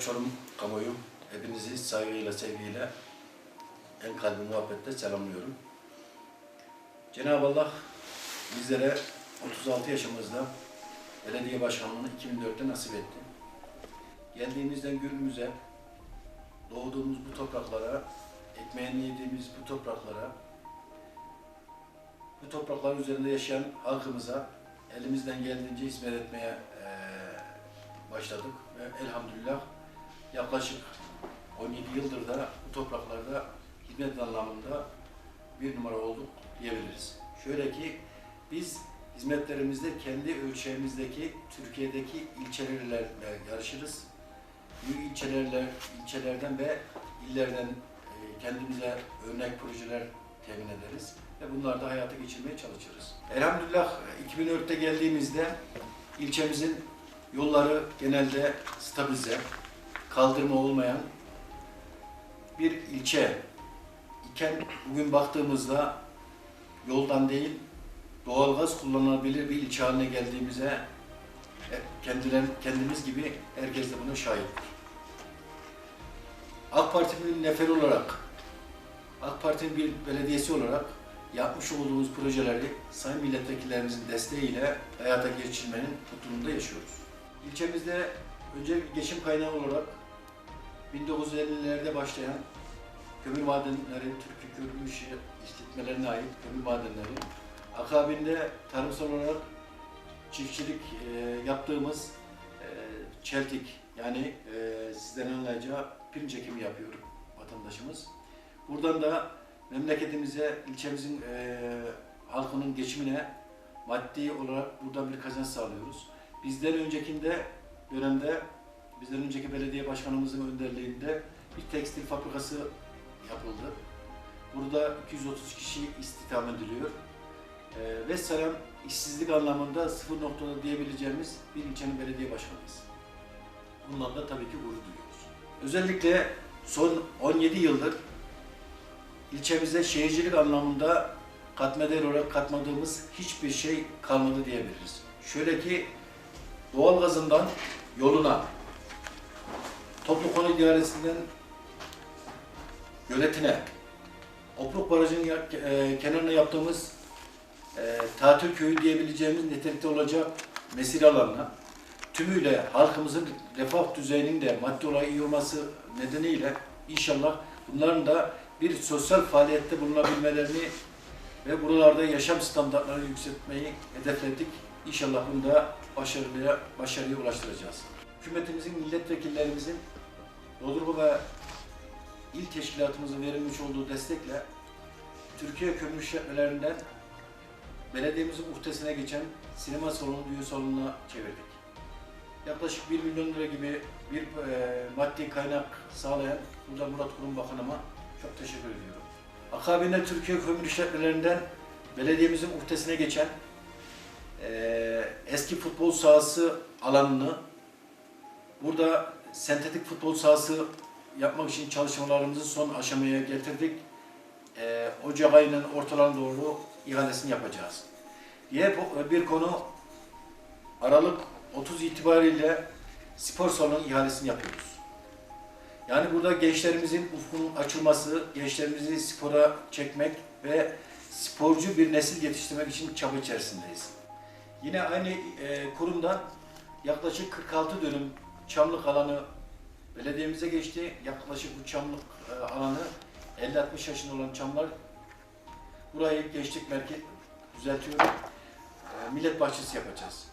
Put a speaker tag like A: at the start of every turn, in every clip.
A: Çorum kamuoyu hepinizi saygıyla, sevgiyle en kalbi muhabbetle selamlıyorum. Cenab-ı Allah bizlere 36 yaşımızda belediye başkanlığını 2004'te nasip etti. Geldiğimizden günümüze doğduğumuz bu topraklara, ekmeğini yediğimiz bu topraklara, bu topraklar üzerinde yaşayan halkımıza elimizden geldiğince hizmet etmeye başladık ve elhamdülillah yaklaşık 17 yıldır da bu topraklarda hizmet anlamında bir numara olduk diyebiliriz. Şöyle ki biz hizmetlerimizde kendi ölçeğimizdeki Türkiye'deki ilçelerle yarışırız. Büyük ilçelerle, ilçelerden ve illerden e, kendimize örnek projeler temin ederiz ve bunları da hayata geçirmeye çalışırız. Elhamdülillah 2004'te geldiğimizde ilçemizin yolları genelde stabilize, kaldırma olmayan bir ilçe iken bugün baktığımızda yoldan değil doğalgaz kullanılabilir bir ilçe haline geldiğimize kendiler, kendimiz gibi herkes de buna şahittir. AK Parti'nin neferi olarak, AK Parti'nin bir belediyesi olarak yapmış olduğumuz projeleri sayın milletvekillerimizin desteğiyle hayata geçirmenin mutluluğunda yaşıyoruz. İlçemizde önce geçim kaynağı olarak 1950'lerde başlayan kömür madenleri, Türkiye Kömür işletmelerine ait kömür madenleri, akabinde tarımsal olarak çiftçilik e, yaptığımız e, çeltik yani e, sizlerin anlayacağı pirinç ekimi yapıyor vatandaşımız. Buradan da memleketimize, ilçemizin halkının geçimine maddi olarak buradan bir kazanç sağlıyoruz. Bizden öncekinde dönemde, bizden önceki belediye başkanımızın önderliğinde bir tekstil fabrikası yapıldı. Burada 230 kişi istihdam ediliyor. E, ve işsizlik anlamında sıfır noktada diyebileceğimiz bir ilçenin belediye başkanıyız. Bundan da tabii ki gurur duyuyoruz. Özellikle son 17 yıldır ilçemizde şehircilik anlamında katma değer olarak katmadığımız hiçbir şey kalmadı diyebiliriz. Şöyle ki doğalgazından yoluna, konu idaresinden göletine, Opruk Barajı'nın e, kenarına yaptığımız e, tatil köyü diyebileceğimiz nitelikte olacak mesire alanına tümüyle halkımızın refah düzeyinin de maddi olarak iyi olması nedeniyle inşallah bunların da bir sosyal faaliyette bulunabilmelerini ve buralarda yaşam standartlarını yükseltmeyi hedefledik. İnşallah bunu da başarıya, başarıya ulaştıracağız. Hükümetimizin, milletvekillerimizin Bodrum ve il teşkilatımızın verilmiş olduğu destekle Türkiye kömür işletmelerinden belediyemizin muhtesine geçen sinema salonu, düğün salonuna çevirdik. Yaklaşık 1 milyon lira gibi bir e, maddi kaynak sağlayan burada Murat Kurum Bakanıma çok teşekkür ediyorum. Akabinde Türkiye kömür işletmelerinden belediyemizin muhtesine geçen e, eski futbol sahası alanını burada sentetik futbol sahası yapmak için çalışmalarımızı son aşamaya getirdik. E, Ocak ayının ortalarına doğru ihalesini yapacağız. Diğer bir konu Aralık 30 itibariyle spor salonu ihalesini yapıyoruz. Yani burada gençlerimizin ufkunun açılması, gençlerimizi spora çekmek ve sporcu bir nesil yetiştirmek için çaba içerisindeyiz. Yine aynı e, kurumdan yaklaşık 46 dönüm çamlık alanı belediyemize geçti. Yaklaşık bu çamlık e, alanı 50-60 yaşında olan çamlar burayı gençlik merkez düzeltiyor. E, millet bahçesi yapacağız.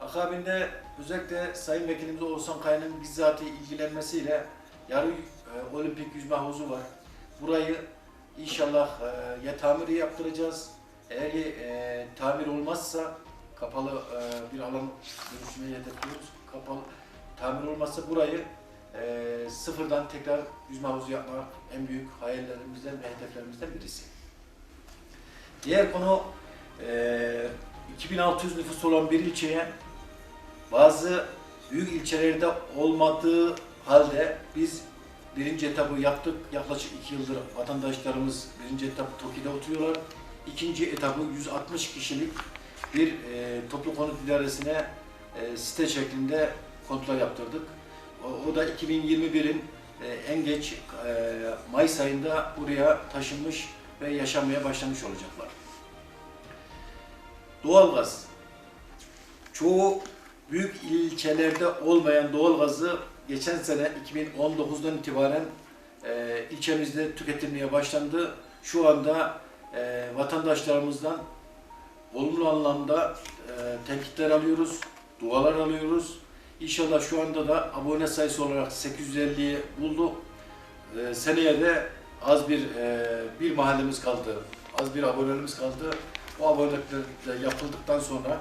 A: Akabinde özellikle Sayın Vekilimiz Oğuzhan Kaya'nın bizzat ilgilenmesiyle yarı e, olimpik yüzme havuzu var. Burayı inşallah e, ya tamiri yaptıracağız. Eğer e, tamir olmazsa kapalı e, bir alan dönüşmeyi hedefliyoruz. Kapalı tamir olmazsa burayı e, sıfırdan tekrar yüzme havuzu yapmak en büyük hayallerimizden ve hedeflerimizden birisi. Diğer konu e, 2600 nüfus olan bir ilçeye bazı büyük ilçelerde olmadığı halde biz birinci etabı yaptık. Yaklaşık iki yıldır vatandaşlarımız birinci etap TOKİ'de oturuyorlar. İkinci etabı 160 kişilik bir e, toplu konut idaresine e, site şeklinde kontrol yaptırdık. O, o da 2021'in e, en geç e, Mayıs ayında buraya taşınmış ve yaşamaya başlamış olacaklar. Doğalgaz. Çoğu büyük ilçelerde olmayan doğalgazı geçen sene 2019'dan itibaren e, ilçemizde tüketilmeye başlandı. Şu anda e, vatandaşlarımızdan olumlu anlamda e, tenkitler alıyoruz, dualar alıyoruz. İnşallah şu anda da abone sayısı olarak 850'yi buldu. E, seneye de az bir e, bir mahallemiz kaldı, az bir abonelerimiz kaldı. O abonelikler yapıldıktan sonra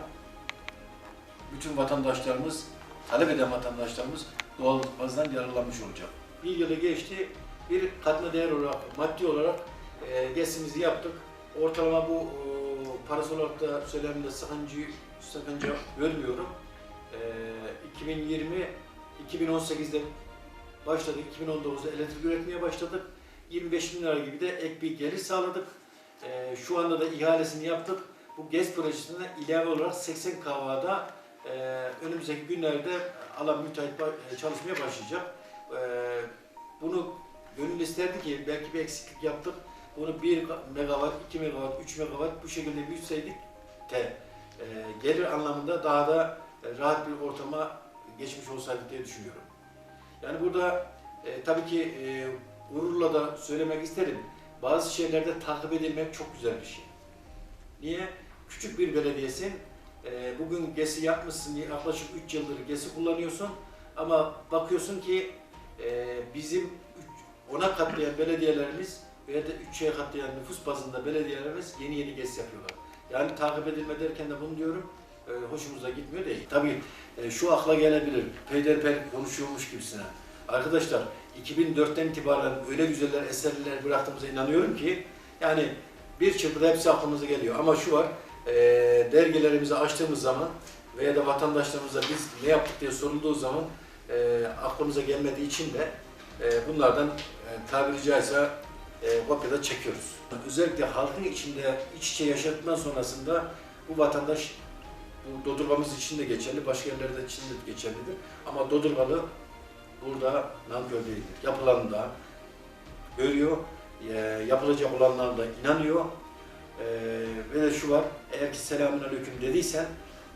A: bütün vatandaşlarımız, talep eden vatandaşlarımız doğalgazdan yararlanmış olacak. Bir yılı geçti, bir katma değer olarak, maddi olarak e, GES'imizi yaptık. Ortalama bu e, parası olarak da söylemde sakınca, sakınca görmüyorum. E, 2020, 2018'de başladık, 2019'da elektrik üretmeye başladık. 25 bin lira gibi de ek bir gelir sağladık. E, şu anda da ihalesini yaptık. Bu GES projesinde ilave olarak 80 kavada e, önümüzdeki günlerde alan müteahhit e, çalışmaya başlayacak. E, bunu gönül isterdi ki belki bir eksiklik yaptık. Bunu 1 megawatt, 2 megawatt, 3 megawatt bu şekilde büyütseydik de e, gelir anlamında daha da e, rahat bir ortama geçmiş olsaydık diye düşünüyorum. Yani burada e, tabii ki e, gururla da söylemek isterim. Bazı şeylerde takip edilmek çok güzel bir şey. Niye? Küçük bir belediyesin. E, bugün GES'i yapmışsın, yaklaşık 3 yıldır GES'i kullanıyorsun. Ama bakıyorsun ki e, bizim ona katlayan belediyelerimiz veya da 3'e katlayan nüfus bazında belediyelerimiz yeni yeni GES yapıyorlar. Yani takip edilme derken de bunu diyorum, e, hoşumuza gitmiyor değil. Tabii e, şu akla gelebilir, peyderpey konuşuyormuş gibisine. Arkadaşlar 2004'ten itibaren öyle güzeller eserler bıraktığımıza inanıyorum ki yani bir çırpıda hepsi aklımıza geliyor. Ama şu var, e, dergilerimizi açtığımız zaman veya da vatandaşlarımıza biz ne yaptık diye sorulduğu zaman e, aklımıza gelmediği için de e, bunlardan e, tabiri caizse e, kopyada çekiyoruz. Özellikle halkın içinde iç içe yaşadıktan sonrasında bu vatandaş bu Dodurgamız için de geçerli, başka yerlerde için de geçerlidir. Ama Dodurgalı burada nankör değildir. Yapılanı da görüyor, e, yapılacak olanlara da inanıyor. E, ve de şu var, eğer ki selamun aleyküm dediysen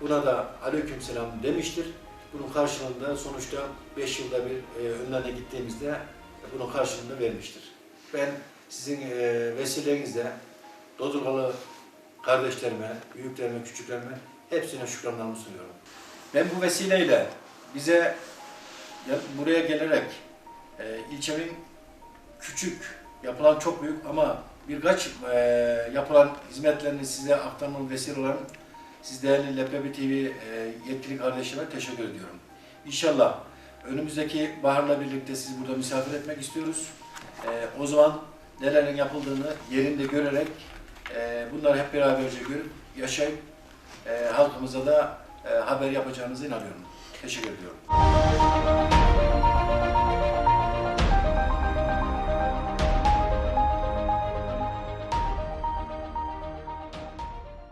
A: buna da aleyküm selam demiştir. Bunun karşılığında sonuçta 5 yılda bir e, önlerine gittiğimizde bunun karşılığını vermiştir. Ben sizin e, vesilenizle Dodurgalı kardeşlerime, büyüklerime, küçüklerime hepsine şükranlarımı sunuyorum. Ben bu vesileyle bize ya- buraya gelerek e, ilçemin küçük, yapılan çok büyük ama birkaç e, yapılan hizmetlerini size aktarmam vesile olan siz değerli Leblebi TV e, yetkili kardeşime teşekkür ediyorum. İnşallah önümüzdeki baharla birlikte sizi burada misafir etmek istiyoruz. E, o zaman nelerin yapıldığını yerinde görerek e, bunları hep beraberce görüp yaşayıp e, halkımıza da e, haber yapacağınıza inanıyorum. Teşekkür ediyorum.